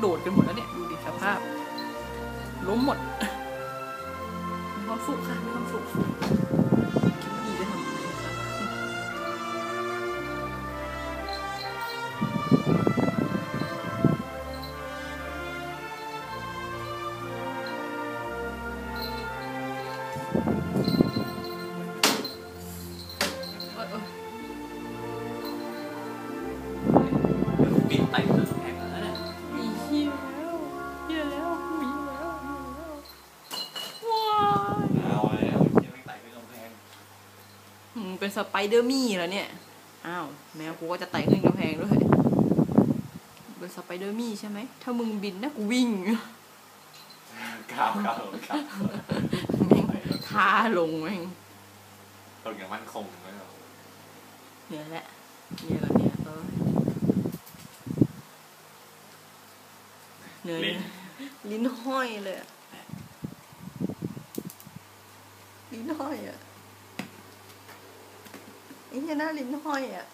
โดดกันหมดแล้วเนี่ยดูดิสภาพ ล้มหมดมีความสุขค่ะมีความสุขคิดดีได้ทำอะไรคะเออเออเดี๋ยวด เป็นสไปเดอร์มี่แล้วเนี่ย อ้าวแมวกูก็จะไต่ขึ้นกำแพงด้วย เป็นสไปเดอร์มี่ใช่ไหม ถ้ามึงบินนะกูวิ่งก้าวก้าวก้าวแม่งท่าลงแม่งตรงอย่างมั่นคงไม่หรอเนี่ยแหละเนี่ยแล้วเนี่ยเออเหนื่อยลิ้นลิ้นห้อยเลยอะลิ้นห้อยอะ ไอ้เนี่ยหน้าลิ้นห้อยอะ